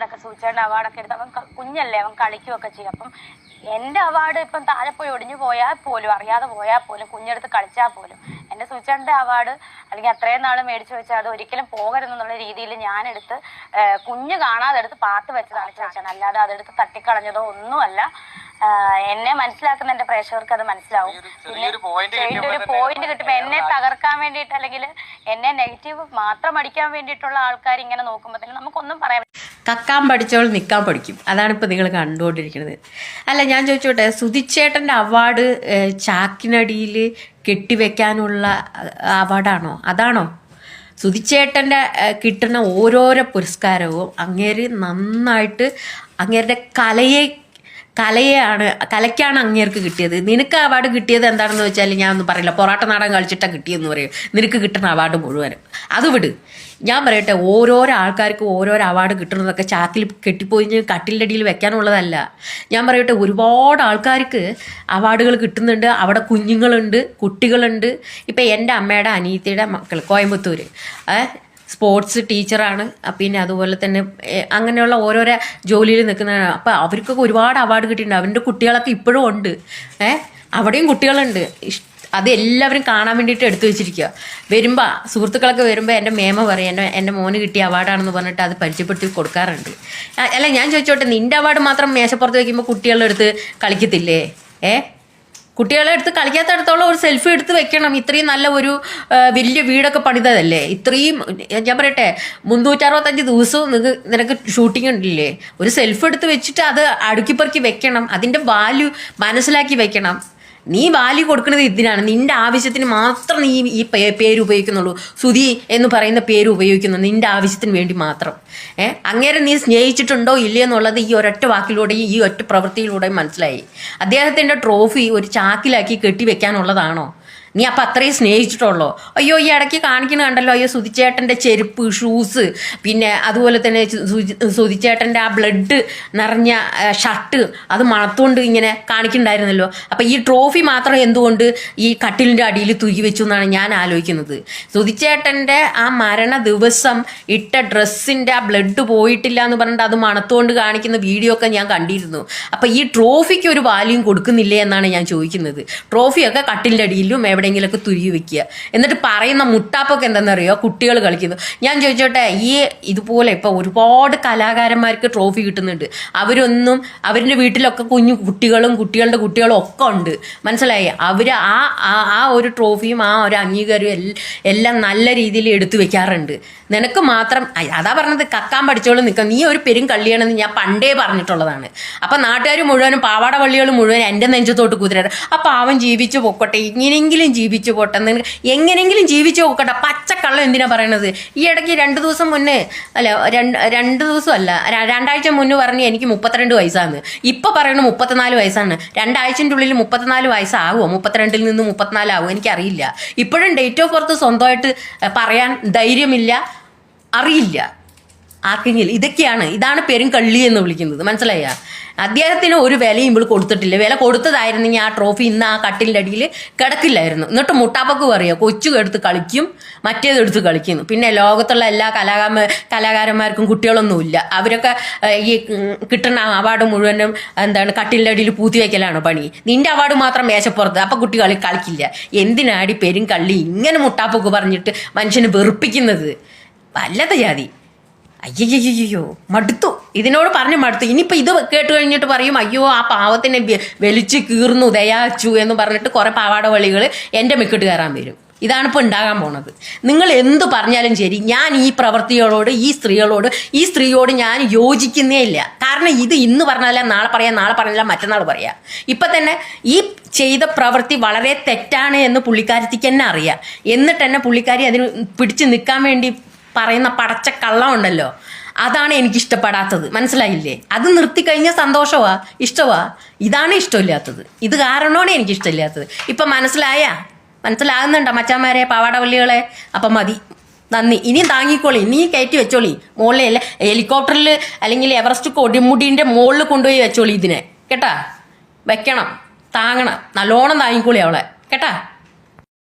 ഇടയ്ക്ക് സൂചിച്ചേണ്ട അവാർഡൊക്കെ എടുത്ത് അവൻ കുഞ്ഞല്ലേ അവൻ കളിക്കുകയൊക്കെ ചെയ്യും. അപ്പം എന്റെ അവാർഡ് ഇപ്പം താഴെ പോയി ഒടിഞ്ഞു പോയാൽ പോലും അറിയാതെ പോയാൽ പോലും കുഞ്ഞെടുത്ത് കളിച്ചാൽ പോലും എന്റെ സൂചിച്ചേണ്ട അവാർഡ് അല്ലെങ്കിൽ അത്രയും നാൾ മേടിച്ചു വെച്ചാൽ അത് ഒരിക്കലും പോകരുതെന്നുള്ള രീതിയിൽ ഞാനെടുത്ത് കുഞ്ഞ് കാണാതെ എടുത്ത് പാത്ത് വെച്ചതാണ് ചോദിച്ചാണ് അല്ലാതെ അതെടുത്ത് തട്ടിക്കളഞ്ഞതോ ഒന്നുമല്ല. എന്നെ മനസ്സിലാക്കുന്ന എന്റെ പ്രേക്ഷകർക്ക് അത് മനസ്സിലാവും. പിന്നെ ഒരു പോയിന്റ് കിട്ടുമ്പോൾ എന്നെ തകർക്കാൻ വേണ്ടിയിട്ട് അല്ലെങ്കിൽ എന്നെ നെഗറ്റീവ് മാത്രം അടിക്കാൻ വേണ്ടിയിട്ടുള്ള ആൾക്കാർ ഇങ്ങനെ നോക്കുമ്പോൾ തന്നെ നമുക്കൊന്നും പറയാൻ കക്കാൻ പഠിച്ചവൾ നിൽക്കാൻ പഠിക്കും. അതാണ് ഇപ്പോൾ നിങ്ങൾ കണ്ടുകൊണ്ടിരിക്കുന്നത്. അല്ല ഞാൻ ചോദിച്ചോട്ടെ സുധിച്ചേട്ടന്റെ അവാർഡ് ചാക്കിനടിയിൽ കെട്ടിവെക്കാനുള്ള അവാർഡാണോ അതാണോ? സുധിച്ചേട്ടന്റെ കിട്ടുന്ന ഓരോരോ പുരസ്കാരവും അങ്ങേര് നന്നായിട്ട് അങ്ങേരുടെ കലയെ കലയാണ് കലയ്ക്കാണ് അങ്ങേർക്ക് കിട്ടിയത്. നിനക്ക് അവാർഡ് കിട്ടിയത് എന്താണെന്ന് വെച്ചാൽ ഞാൻ ഒന്നും പറയില്ല. പൊറാട്ട നാടകം കളിച്ചിട്ടാണ് കിട്ടിയെന്ന് പറയും. നിനക്ക് കിട്ടുന്ന അവാർഡ് മുഴുവൻ അത് വിട്. ഞാൻ പറയട്ടെ ഓരോരോ ആൾക്കാർക്ക് ഓരോരോ അവാർഡ് കിട്ടുന്നതൊക്കെ ചാക്കിൽ കെട്ടിപ്പോയി കട്ടിലിന്റെ അടിയിൽ വെക്കാനുള്ളതല്ല. ഞാൻ പറയട്ടെ ഒരുപാട് ആൾക്കാർക്ക് അവാർഡുകൾ കിട്ടുന്നുണ്ട്. അവിടെ കുഞ്ഞുങ്ങളുണ്ട് കുട്ടികളുണ്ട്. ഇപ്പം എന്റെ അമ്മയുടെ അനിയത്തിയുടെ മക്കൾ കോയമ്പത്തൂർ സ്പോർട്സ് ടീച്ചറാണ്. പിന്നെ അതുപോലെ തന്നെ അങ്ങനെയുള്ള ഓരോരോ ജോലിയിൽ നിൽക്കുന്നതാണ് അപ്പോൾ അവർക്കൊക്കെ ഒരുപാട് അവാർഡ് കിട്ടിയിട്ടുണ്ട്. അവരുടെ കുട്ടികളൊക്കെ ഇപ്പോഴും ഉണ്ട്. ഏഹ് അവിടെയും കുട്ടികളുണ്ട്. അത് എല്ലാവരും കാണാൻ വേണ്ടിയിട്ട് എടുത്തു വെച്ചിരിക്കുക വരുമ്പോൾ സുഹൃത്തുക്കളൊക്കെ വരുമ്പോൾ എന്റെ മേമ പറയും എന്റെ എന്റെ മോന് കിട്ടിയ അവാർഡാണെന്ന് പറഞ്ഞിട്ട് അത് പരിചയപ്പെടുത്തി കൊടുക്കാറുണ്ട്. അല്ല ഞാൻ ചോദിച്ചോട്ടെ നിന്റെ അവാർഡ് മാത്രം മേശപ്പുറത്ത് വയ്ക്കുമ്പോൾ കുട്ടികളുടെ അടുത്ത് കളിക്കത്തില്ലേ? ഏ കുട്ടികളെ എടുത്ത് കളിക്കാത്തടത്തോളം ഒരു സെൽഫി എടുത്ത് വെക്കണം. ഇത്രയും നല്ല ഒരു വലിയ വീടൊക്കെ പണിതതല്ലേ? ഇത്രയും ഞാൻ പറയട്ടെ മുന്നൂറ്ററുപത്തഞ്ച് ദിവസവും നിനക്ക് നിനക്ക് ഷൂട്ടിംഗ് ഉണ്ടില്ലേ? ഒരു സെൽഫി എടുത്ത് വെച്ചിട്ട് അത് അടുക്കിപ്പറക്കി വെക്കണം. അതിന്റെ വാല്യൂ മനസ്സിലാക്കി വെക്കണം. നീ വാല്യൂ കൊടുക്കുന്നത് ഇതിനാണ്. നിന്റെ ആവശ്യത്തിന് മാത്രം നീ ഈ പേര് ഉപയോഗിക്കുന്നുള്ളൂ. സുധി എന്ന് പറയുന്ന പേര് ഉപയോഗിക്കുന്നു നിന്റെ ആവശ്യത്തിന് വേണ്ടി മാത്രം. ഏ? അങ്ങേരെ നീ സ്നേഹിച്ചിട്ടുണ്ടോ ഇല്ലയോ എന്നുള്ളത് ഈ ഒരൊറ്റ വാക്കിലൂടെയും ഈ ഒറ്റ പ്രവൃത്തിയിലൂടെയും മനസ്സിലായി. അദ്ദേഹത്തിന്റെ ട്രോഫി ഒരു ചാക്കിലാക്കി കെട്ടി വെക്കാനുള്ളതാണോ നീ അപ്പം അത്രയും സ്നേഹിച്ചിട്ടുള്ളോ? അയ്യോ ഈ ഇടയ്ക്ക് കാണിക്കുന്ന കണ്ടല്ലോ അയ്യോ സുതിച്ചേട്ടന്റെ ചെരുപ്പ് ഷൂസ് പിന്നെ അതുപോലെ തന്നെ സുതിച്ചേട്ടന്റെ ആ ബ്ലഡ് നിറഞ്ഞ ഷർട്ട് അത് മണത്തുകൊണ്ട് ഇങ്ങനെ കാണിക്കണ്ടായിരുന്നല്ലോ. അപ്പം ഈ ട്രോഫി മാത്രം എന്തുകൊണ്ട് ഈ കട്ടിലിന്റെ അടിയിൽ തൂക്കി വെച്ചു എന്നാണ് ഞാൻ ആലോചിക്കുന്നത്. സുതിച്ചേട്ടന്റെ ആ മരണ ദിവസം ഇട്ട ഡ്രസ്സിന്റെ ആ ബ്ലഡ് പോയിട്ടില്ല എന്ന് പറഞ്ഞിട്ട് അത് മണത്തുകൊണ്ട് കാണിക്കുന്ന വീഡിയോ ഒക്കെ ഞാൻ കണ്ടിരുന്നു. അപ്പം ഈ ട്രോഫിക്ക് ഒരു വാല്യൂം കൊടുക്കുന്നില്ലേ എന്നാണ് ഞാൻ ചോദിക്കുന്നത്. ട്രോഫിയൊക്കെ കട്ടിലിന്റെ അടിയിലും എവിടെയെങ്കിലുമൊക്കെ തുരുകി വെക്കുക. എന്നിട്ട് പറയുന്ന മുട്ടാപ്പൊക്കെ എന്താണെന്നറിയോ? കുട്ടികൾ കളിക്കുന്നു. ഞാൻ ചോദിച്ചോട്ടെ ഈ ഇതുപോലെ ഇപ്പോൾ ഒരുപാട് കലാകാരന്മാർക്ക് ട്രോഫി കിട്ടുന്നുണ്ട്. അവരൊന്നും അവരുടെ വീട്ടിലൊക്കെ കുഞ്ഞു കുട്ടികളും കുട്ടികളുടെ കുട്ടികളും ഒക്കെ ഉണ്ട്. മനസ്സിലായി? അവർ ആ ആ- ഒരു ട്രോഫിയും ആ ഒരു അംഗീകാരവും എല്ലാം നല്ല രീതിയിൽ എടുത്തു വെക്കാറുണ്ട്. നിനക്ക് മാത്രം അതാ പറഞ്ഞത് കക്കാൻ പഠിച്ചോളും നിൽക്കാം നീ ഒരു പെരും കള്ളിയാണെന്ന് ഞാൻ പണ്ടേ പറഞ്ഞിട്ടുള്ളതാണ്. അപ്പം നാട്ടുകാർ മുഴുവനും പാവാട പള്ളികൾ മുഴുവൻ എന്റെ നെഞ്ചത്തോട്ട് കുതിരാറ്. ആ അവൻ ജീവിച്ചു പൊക്കോട്ടെ. എങ്ങനെയെങ്കിലും ജീവിച്ചു പോട്ടെ. എങ്ങനെയെങ്കിലും ജീവിച്ചു നോക്കട്ടെ. പച്ചക്കള്ളം എന്തിനാ പറയണത്? ഈ ഇടയ്ക്ക് രണ്ട് ദിവസം മുന്നേ അല്ല രണ്ട് രണ്ട് ദിവസം അല്ല രണ്ടാഴ്ച മുന്നേ പറഞ്ഞ് എനിക്ക് മുപ്പത്തിരണ്ട് വയസ്സാണ് ഇപ്പം പറയണത് മുപ്പത്തിനാല് വയസ്സാണ്. രണ്ടാഴ്ചന്റെ ഉള്ളിൽ മുപ്പത്തിനാല് വയസ്സാകുമോ മുപ്പത്തിരണ്ടിൽ നിന്ന് മുപ്പത്തിനാലാകുമോ എനിക്കറിയില്ല. ഇപ്പോഴും ഡേറ്റ് ഓഫ് ബർത്ത് സ്വന്തമായിട്ട് പറയാൻ ധൈര്യമില്ല അറിയില്ല. ആർക്കെങ്കിലും ഇതൊക്കെയാണ്. ഇതാണ് പെരും കള്ളി എന്ന് വിളിക്കുന്നത്. മനസ്സിലായ? അദ്ദേഹത്തിന് ഒരു വിലയും ഇവൾ കൊടുത്തിട്ടില്ല. വില കൊടുത്തതായിരുന്നെങ്കിൽ ആ ട്രോഫി ഇന്ന് ആ കട്ടിലിന്റെ അടിയിൽ കിടക്കില്ലായിരുന്നു. എന്നിട്ട് മുട്ടാപ്പക്ക് പറയുക കൊച്ചു എടുത്ത് കളിക്കും മറ്റേത് എടുത്ത് കളിക്കുന്നു പിന്നെ ലോകത്തുള്ള എല്ലാ കലാകാര കലാകാരന്മാർക്കും കുട്ടികളൊന്നുമില്ല. അവരൊക്കെ ഈ കിട്ടുന്ന അവാർഡ് മുഴുവനും എന്താണ് കട്ടിലിന്റെ അടിയിൽ പൂത്തി വയ്ക്കലാണ് പണി. നിന്റെ അവാർഡ് മാത്രം മേശപ്പുറത്ത്. അപ്പം കുട്ടി കളി കളിക്കില്ല. എന്തിനാടി പെരും കള്ളി ഇങ്ങനെ മുട്ടാപ്പൊക്കെ പറഞ്ഞിട്ട് മനുഷ്യനെ വെറുപ്പിക്കുന്നത്? വല്ലത ജാതി. അയ്യയ്യോ മടുത്തു. ഇതിനോട് പറഞ്ഞ് മടുത്തു. ഇനിയിപ്പോൾ ഇത് കേട്ട് കഴിഞ്ഞിട്ട് പറയും അയ്യോ ആ പാവത്തിനെ വലിച്ചു കീർന്നു ദയാച്ചു എന്ന് പറഞ്ഞിട്ട് കുറേ പാവാട വളികൾ എന്റെ മിക്കിട്ട് കയറാൻ വരും. ഇതാണ് ഇപ്പോൾ ഉണ്ടാകാൻ പോണത്. നിങ്ങൾ എന്ത് പറഞ്ഞാലും ശരി ഞാൻ ഈ പ്രവൃത്തികളോട് ഈ സ്ത്രീകളോട് ഈ സ്ത്രീയോട് ഞാൻ യോജിക്കുന്നേ ഇല്ല. കാരണം ഇത് ഇന്ന് പറഞ്ഞാലും നാളെ പറയാം നാളെ പറഞ്ഞാലും മറ്റന്നാൾ പറയാം. ഇപ്പം തന്നെ ഈ ചെയ്ത പ്രവൃത്തി വളരെ തെറ്റാണ് എന്ന് പുള്ളിക്കാരത്തിക്ക് തന്നെ അറിയാം. എന്നിട്ട് തന്നെ പുള്ളിക്കാരി അതിന് പിടിച്ച് നിൽക്കാൻ വേണ്ടി പറയുന്ന പടച്ച കള്ളം ഉണ്ടല്ലോ. അതാണ് എനിക്ക് ഇഷ്ടപ്പെടാത്തത് മനസ്സിലായില്ലേ? അത് നിർത്തിക്കഴിഞ്ഞാൽ സന്തോഷമാ ഇഷ്ടമാ ഇതാണ് ഇഷ്ടമില്ലാത്തത്. ഇത് കാരണമാണ് എനിക്ക് ഇഷ്ടമില്ലാത്തത് ഇപ്പം മനസ്സിലായ? മനസ്സിലാകുന്നുണ്ടോ മച്ചാന്മാരെ പാവാടവള്ളികളെ? അപ്പം മതി. നന്ദി. ഇനിയും താങ്ങിക്കോളി. ഇനിയും കയറ്റി വെച്ചോളി. മുകളിൽ ഹെലികോപ്റ്ററിൽ അല്ലെങ്കിൽ എവറസ്റ്റ് കൊടിമുടീന്റെ മുകളിൽ കൊണ്ടുപോയി വെച്ചോളി ഇതിനെ. കേട്ടാ? വെക്കണം. താങ്ങണം. നല്ലോണം താങ്ങിക്കോളി അവളെ. കേട്ടാ?